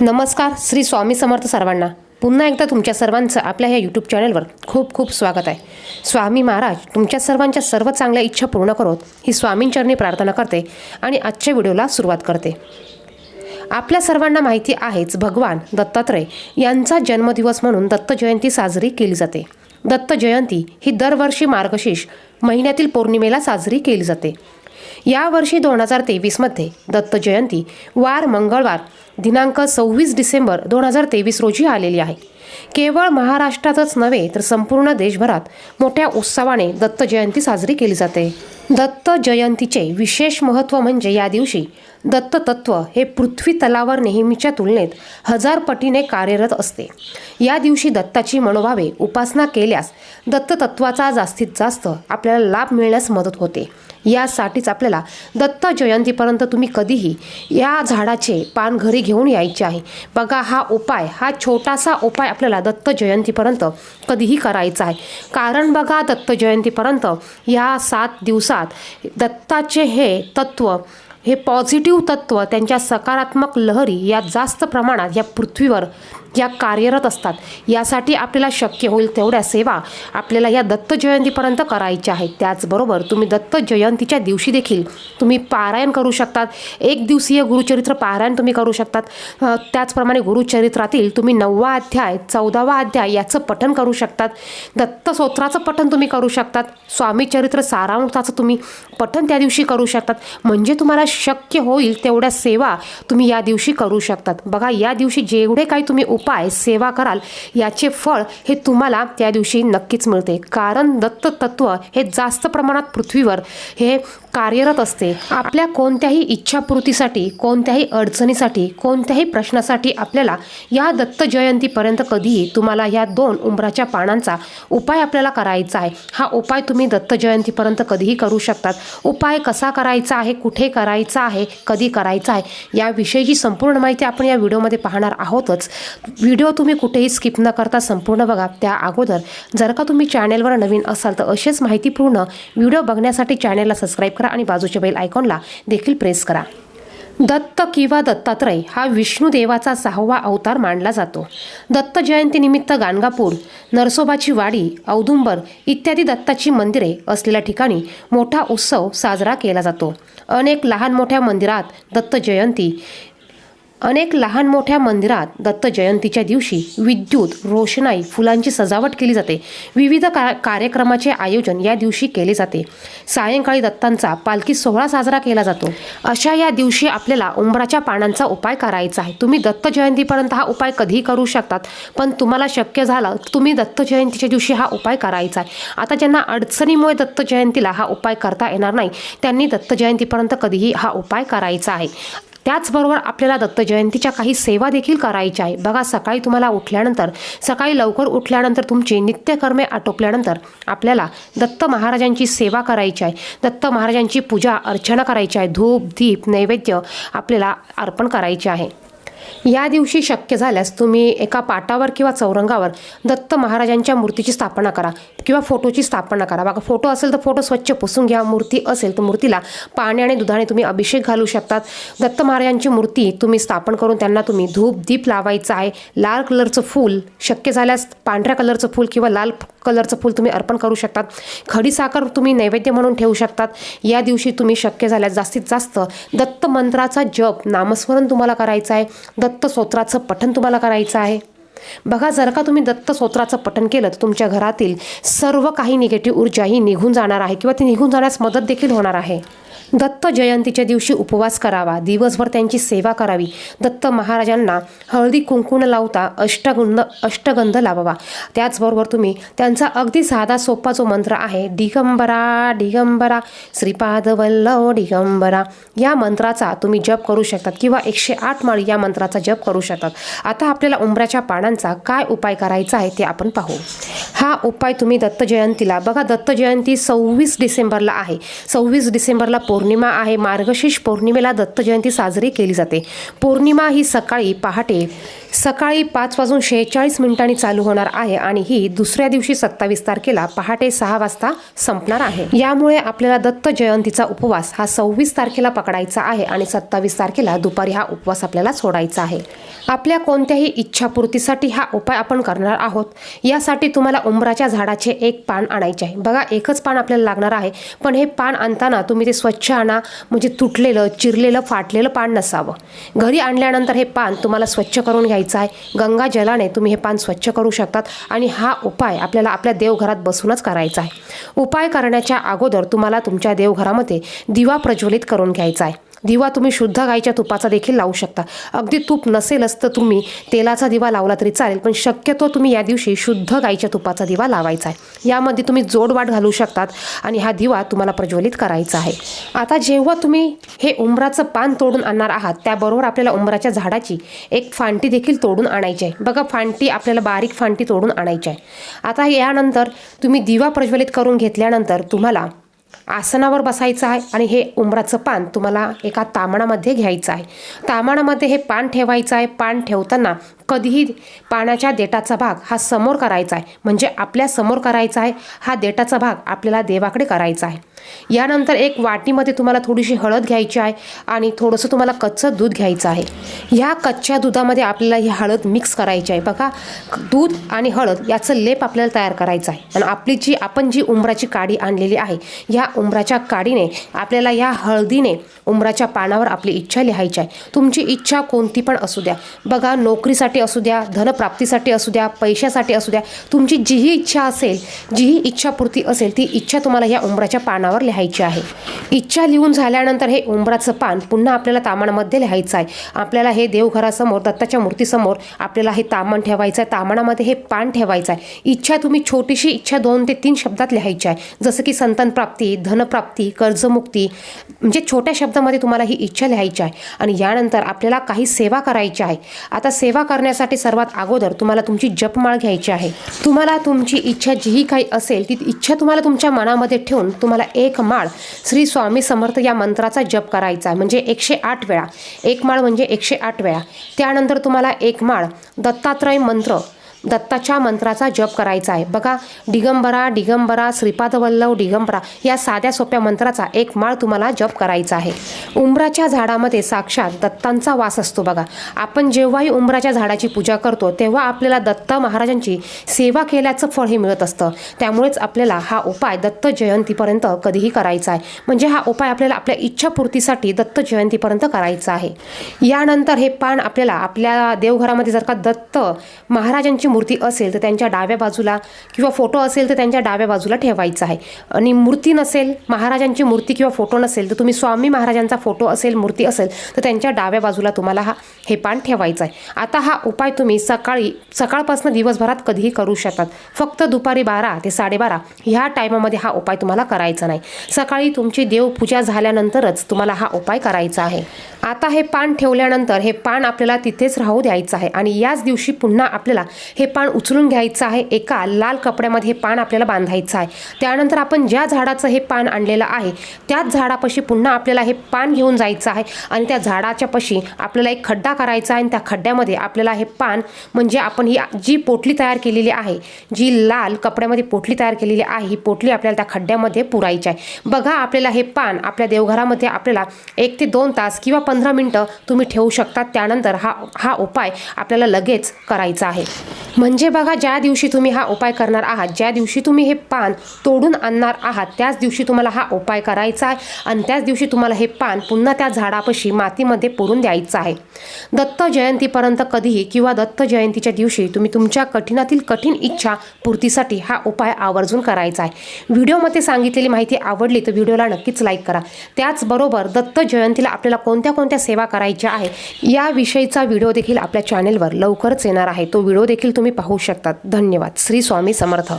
नमस्कार श्री स्वामी समर्थ सर्वांना. पुन्हा एकदा तुमच्या सर्वांचं आपल्या ह्या यूट्यूब चॅनलवर खूप खूप स्वागत आहे. स्वामी महाराज तुमच्या सर्वांच्या सर्व चांगल्या इच्छा पूर्ण करोत ही स्वामींचरणी प्रार्थना करते आणि आजच्या व्हिडिओला सुरुवात करते. आपल्या सर्वांना माहिती आहेच भगवान दत्तात्रय यांचा जन्मदिवस म्हणून दत्त जयंती साजरी केली जाते. दत्त जयंती ही दरवर्षी मार्गशीर्ष महिन्यातील पौर्णिमेला साजरी केली जाते. यावर्षी दोन हजार तेवीसमध्ये दत्त जयंती वार मंगळवार दिनांक सव्वीस डिसेंबर दोन हजार तेवीस रोजी आलेली आहे. केवळ महाराष्ट्रातच नव्हे तर संपूर्ण देशभरात मोठ्या उत्सवाने दत्त जयंती साजरी केली जाते. दत्त जयंतीचे विशेष महत्त्व म्हणजे या दिवशी दत्ततत्व हे पृथ्वी तलावर नेहमीच्या तुलनेत हजार पटीने कार्यरत असते. या दिवशी दत्ताची मनोभावे उपासना केल्यास दत्ततत्वाचा जास्तीत जास्त आपल्याला लाभ मिळण्यास मदत होते. यासाठीच आपल्याला दत्त जयंतीपर्यंत तुम्ही कधीही या झाडाचे पान घरी घेऊन यायचे आहे. बघा हा उपाय हा छोटासा उपाय आपल्याला दत्त जयंतीपर्यंत कधीही करायचा आहे. कारण बघा दत्त जयंतीपर्यंत या सात दिवसात दत्ताचे हे तत्व हे पॉझिटिव्ह तत्व त्यांच्या सकारात्मक लहरी या जास्त प्रमाणात या पृथ्वीवर या कार्यरत असतात यासाठी आपल्याला शक्य होईल तेवढ्या सेवा आपल्याला या दत्त जयंतीपर्यंत करायच्या आहेत. त्याचबरोबर तुम्ही दत्त जयंतीच्या दिवशी देखील तुम्ही पारायण करू शकतात. एक दिवसीय गुरुचरित्र पारायण तुम्ही करू शकतात. त्याचप्रमाणे गुरुचरित्रातील तुम्ही नववा अध्याय चौदावा अध्याय याचं पठन करू शकतात. दत्तसोत्राचं पठन तुम्ही करू शकतात. स्वामी चरित्र सारांशाचं तुम्ही पठन त्या दिवशी करू शकतात. म्हणजे तुम्हाला शक्य होईल तेवढ्या सेवा तुम्ही या दिवशी करू शकतात. बघा या दिवशी जेवढे काही तुम्ही उपाय सेवा कराल याचे फळ हे तुम्हाला त्या दिवशी नक्कीच मिळते. कारण दत्त तत्व हे जास्त प्रमाणात पृथ्वीवर हे कार्यरत असते. आपल्या कोणत्याही इच्छापूर्तीसाठी कोणत्याही अडचणीसाठी कोणत्याही प्रश्नासाठी आपल्याला या दत्त जयंतीपर्यंत कधीही तुम्हाला या दोन उंबराच्या पानांचा उपाय आपल्याला करायचा आहे. हा उपाय तुम्ही दत्त जयंतीपर्यंत कधीही करू शकतात. उपाय कसा करायचा आहे कुठे करायचा आहे कधी करायचा आहे याविषयीची संपूर्ण माहिती आपण या व्हिडिओमध्ये पाहणार आहोतच. व्हिडिओ तुम्ही कुठेही स्किप न करता संपूर्ण बघा. त्या अगोदर जर का तुम्ही चॅनेलवर नवीन असाल तर असेच माहितीपूर्ण व्हिडिओ बघण्यासाठी चॅनेलला सबस्क्राईब करा. आणि बाजूच्या बेल आयकॉनला देखील प्रेस करा. दत्त किंवा दत्तात्रय हा विष्णू देवाचा सहावा अवतार मानला जातो. दत्त जयंतीनिमित्त गाणगापूर नरसोबाची वाडी औदुंबर इत्यादी दत्ताची मंदिरे असलेल्या ठिकाणी मोठा उत्सव साजरा केला जातो. अनेक लहान मोठ्या मंदिरात दत्त जयंती अनेक लहान मोठ्या मंदिरात दत्त जयंतीच्या दिवशी विद्युत रोषणाई फुलांची सजावट केली जाते. विविध का कार्यक्रमाचे आयोजन या दिवशी केले जाते. सायंकाळी दत्तांचा पालखी सोहळा साजरा केला जातो. अशा या दिवशी आपल्याला उंबराच्या पानांचा उपाय करायचा आहे. तुम्ही दत्त जयंतीपर्यंत हा उपाय कधीही करू शकतात पण तुम्हाला शक्य झालं तुम्ही दत्त जयंतीच्या दिवशी हा उपाय करायचा आहे. आता ज्यांना अडचणीमुळे दत्त जयंतीला हा उपाय करता येणार नाही त्यांनी दत्त जयंतीपर्यंत कधीही हा उपाय करायचा आहे. त्याचबरोबर आपल्याला दत्त जयंतीच्या काही सेवा देखील करायच्या आहे. बघा सकाळी तुम्हाला उठल्यानंतर सकाळी लवकर उठल्यानंतर तुमची नित्यकर्मे आटोपल्यानंतर आपल्याला दत्त महाराजांची सेवा करायची आहे. दत्त महाराजांची पूजा अर्चना करायची आहे. धूप दीप नैवेद्य आपल्याला अर्पण करायचे आहे. या दिवशी शक्य झाल्यास तुम्ही एका पाटावर किंवा चौरंगावर दत्त महाराजांच्या मूर्तीची स्थापना करा किंवा फोटोची स्थापना करा. बघा फोटो असेल तर फोटो स्वच्छ पुसून घ्या. मूर्ती असेल तर मूर्तीला पाणी आणि दुधाने तुम्ही अभिषेक घालू शकतात. दत्त महाराजांची मूर्ती तुम्ही स्थापन करून त्यांना तुम्ही धूप दीप लावायचं आहे. लाल कलरचं फूल शक्य झाल्यास पांढऱ्या कलरचं फूल किंवा लाल कलरचं फूल तुम्ही अर्पण करू शकतात. खडी साखर तुम्ही नैवेद्य म्हणून ठेवू शकतात. या दिवशी तुम्ही शक्य झाल्यास जास्तीत जास्त दत्त मंत्राचा जप नामस्मरण तुम्हाला करायचं आहे. दत्त स्तोत्राचं पठण तुम्हाला करायचं आहे. बघा जर का तुम्ही दत्त स्तोत्राचं पठण केलं तर तुमच्या घरातील सर्व काही निगेटिव्ह ऊर्जा ही निघून जाणार आहे किंवा ती निघून जाण्यास मदत देखील होणार आहे. दत्त जयंतीच्या दिवशी उपवास करावा. दिवसभर त्यांची सेवा करावी. दत्त महाराजांना हळदी कुंकू न लावता अष्टगुंध अष्टगंध लावावा. त्याचबरोबर तुम्ही त्यांचा अगदी साधा सोपा जो मंत्र आहे दिगंबरा दिगंबरा श्रीपाद वल्लव दिगंबरा या मंत्राचा तुम्ही जप करू शकतात किंवा एकशे आठ माळी या मंत्राचा जप करू शकतात. आता आपल्याला उंबऱ्याच्या पानांचा काय उपाय करायचा आहे ते आपण पाहू. हा उपाय तुम्ही दत्त जयंतीला बघा. दत्त जयंती सव्वीस डिसेंबरला आहे. सव्वीस डिसेंबरला पो पौर्णिमा आहे. मार्गशीर्ष पौर्णिमेला दत्त जयंती साजरी केली जाते. पौर्णिमा ही सकाळी पहाटे सकाळी पाच वाजून शेहेचाळीस मिनिटांनी चालू होणार आहे आणि ही दुसऱ्या दिवशी सत्तावीस तारखेला पहाटे सहा वाजता संपणार आहे. यामुळे आपल्याला दत्त जयंतीचा उपवास हा सव्वीस तारखेला पकडायचा आहे आणि सत्तावीस तारखेला दुपारी हा उपवास आपल्याला सोडायचा आहे. आपल्या कोणत्याही इच्छापूर्तीसाठी हा उपाय आपण करणार आहोत. यासाठी तुम्हाला उंबराच्या झाडाचे एक पान आणायचे आहे. बघा एकच पान आपल्याला लागणार आहे. पण हे पान आणताना तुम्ही ते स्वच्छ आणा. म्हणजे तुटलेलं चिरलेलं फाटलेलं पान नसावं. घरी आणल्यानंतर हे पान तुम्हाला स्वच्छ करून घ्या घ्यायचा आहे. गंगा जलाने तुम्ही हे पान स्वच्छ करू शकतात आणि हा उपाय आपल्याला आपल्या देवघरात बसूनच करायचा आहे. उपाय करण्याच्या अगोदर तुम्हाला तुमच्या देवघरामध्ये दिवा प्रज्वलित करून घ्यायचा आहे. दिवा तुम्ही शुद्ध गाईच्या तुपाचा देखील लावू शकता. अगदी तूप नसेलच तर तुम्ही तेलाचा दिवा लावला तरी चालेल पण शक्यतो तुम्ही या दिवशी शुद्ध गाईच्या तुपाचा दिवा लावायचा आहे. यामध्ये तुम्ही जोडवाट घालू शकतात आणि हा दिवा तुम्हाला प्रज्वलित करायचा आहे. आता जेव्हा तुम्ही हे उंबराचं पान तोडून आणणार आहात त्याबरोबर आपल्याला उंबराच्या झाडाची एक फांटी देखील तोडून आणायची आहे. बघा फांटी आपल्याला बारीक फांटी तोडून आणायची आहे. आता यानंतर तुम्ही दिवा प्रज्वलित करून घेतल्यानंतर तुम्हाला आसनावर बसायचं आहे आणि हे उंबराचं पान तुम्हाला एका तामणामध्ये घ्यायचं आहे. तामणामध्ये हे पान ठेवायचं आहे. पान ठेवताना कधीही पाण्याच्या देटाचा भाग हा समोर करायचा आहे. म्हणजे आपल्यासमोर करायचा आहे हा देटाचा भाग आपल्याला देवाकडे करायचा आहे. यानंतर एक वाटीमध्ये तुम्हाला थोडीशी हळद घ्यायची आहे आणि थोडंसं तुम्हाला कच्चं दूध घ्यायचं आहे. ह्या कच्च्या दुधामध्ये आपल्याला ही हळद मिक्स करायची आहे. बघा दूध आणि हळद याचं लेप आपल्याला तयार करायचं आहे. आणि आपली जी आपण जी उंबराची काडी आणलेली आहे ह्या उंबराच्या काडीने आपल्याला या हळदीने उंबराच्या पानावर आपली इच्छा लिहायची आहे. तुमची इच्छा कोणती पण असू द्या. बघा नोकरीसाठी असू द्या धनप्राप्तीसाठी असू द्या पैशासाठी असू द्या तुमची जीही इच्छा असेल जीही इच्छापूर्ती असेल ती इच्छा तुम्हाला या उंबराच्या पानावर लिहायची आहे. इच्छा लिहून झाल्यानंतर हे उंबराचं पान पुन्हा आपल्याला तामणामध्ये लिहायचं आहे. आपल्याला हे देवघरासमोर दत्ताच्या मूर्तीसमोर आपल्याला हे तामण ठेवायचं आहे तामणामध्ये हे पान ठेवायचं आहे. इच्छा तुम्ही छोटीशी इच्छा दोन ते तीन शब्दात लिहायची आहे. जसं की संतान प्राप्ती धनप्राप्ती कर्जमुक्ती म्हणजे छोट्या शब्दामध्ये तुम्हाला ही इच्छा लिहायची आहे. आणि यानंतर आपल्याला काही सेवा करायची आहे. आता सेवा करण्यासाठी सर्वात अगोदर तुम्हाला तुमची जपमाळ घ्यायची आहे. तुम्हाला तुमची इच्छा जीही काही असेल ती इच्छा तुम्हाला तुमच्या मनामध्ये ठेवून तुम्हाला एक माळ श्री स्वामी समर्थ या मंत्राचा जप करायचा आहे. म्हणजे एकशे आठ वेळा. एक माळ म्हणजे एकशे आठ वेळा. त्यानंतर तुम्हाला एक माळ दत्तात्रय मंत्र दत्ताच्या मंत्राचा जप करायचा आहे. बघा दिगंबरा दिगंबरा श्रीपादवल्लव डिगंबरा दिगंबरा या साध्या सोप्या मंत्राचा एक माळ तुम्हाला जप करायचा आहे. उंबराच्या झाडामध्ये साक्षात दत्तांचा वास असतो बघा. आपण जेव्हाही उंबराच्या झाडाची पूजा करतो तेव्हा आपल्याला दत्त महाराजांची सेवा केल्याचं फळ हे मिळत असतं. त्यामुळेच आपल्याला हा उपाय दत्त जयंतीपर्यंत कधीही करायचा आहे. म्हणजे हा उपाय आपल्याला आपल्या इच्छापूर्तीसाठी दत्त जयंतीपर्यंत करायचा आहे. यानंतर हे पान आपल्याला आपल्या देवघरामध्ये जर का दत्त महाराजांची मूर्ती असेल तर त्यांच्या डाव्या बाजूला किंवा फोटो असेल तर त्यांच्या डाव्या बाजूला ठेवायचा आहे. आणि मूर्ती नसेल महाराजांची मूर्ती किंवा फोटो नसेल तर तुम्ही स्वामी महाराजांचा फोटो असेल मूर्ती असेल तर त्यांच्या डाव्या बाजूला तुम्हाला हा हे पान ठेवायचं आहे. आता हा उपाय तुम्ही सकाळी सकाळपासून दिवसभरात कधीही करू शकतात. फक्त दुपारी बारा ते साडेबारा ह्या टायमामध्ये हा उपाय तुम्हाला करायचा नाही. सकाळी तुमची देवपूजा झाल्यानंतरच तुम्हाला हा उपाय करायचा आहे. आता हे पान ठेवल्यानंतर हे पान आपल्याला तिथेच राहू द्यायचं आहे आणि याच दिवशी पुन्हा आपल्याला हे पान उचलून घ्यायचं आहे. एका लाल कपड्यामध्ये हे पान आपल्याला बांधायचं आहे. त्यानंतर आपण ज्या झाडाचं हे पान आणलेलं आहे त्याच झाडापाशी पुन्हा आपल्याला हे पान घेऊन जायचं आहे आणि त्या झाडाच्या पाशी आपल्याला एक खड्डा करायचा आहे आणि त्या खड्ड्यामध्ये आपल्याला हे पान म्हणजे आपण ही जी पोटली तयार केलेली आहे जी लाल कपड्यामध्ये पोटली तयार केलेली आहे ही पोटली आपल्याला त्या खड्ड्यामध्ये पुरायची आहे. बघा आपल्याला हे पान आपल्या देवघरामध्ये आपल्याला एक ते दोन तास किंवा पंधरा मिनटं तुम्ही ठेवू शकता. त्यानंतर हा हा उपाय आपल्याला लगेच करायचा आहे. म्हणजे बघा ज्या दिवशी तुम्ही हा उपाय करणार आहात ज्या दिवशी तुम्ही हे पान तोडून आणणार आहात त्याच दिवशी तुम्हाला हा उपाय करायचा आहे आणि त्याच दिवशी तुम्हाला हे पान पुन्हा त्या झाडापाशी मातीमध्ये पुरून द्यायचं आहे. दत्त जयंतीपर्यंत कधीही किंवा दत्त जयंतीच्या दिवशी तुम्ही तुमच्या कठीणातील कठीण इच्छा पूर्तीसाठी हा उपाय आवर्जून करायचा आहे. व्हिडिओमध्ये सांगितलेली माहिती आवडली तर व्हिडिओला नक्कीच लाईक करा. त्याचबरोबर दत्त जयंतीला आपल्याला कोणत्या कोणत्या सेवा करायच्या आहे याविषयीचा व्हिडिओ देखील आपल्या चॅनेलवर लवकरच येणार आहे. तो व्हिडिओ देखील तुम्ही तुम्ही पाहू शकतात. धन्यवाद. श्री स्वामी समर्थ.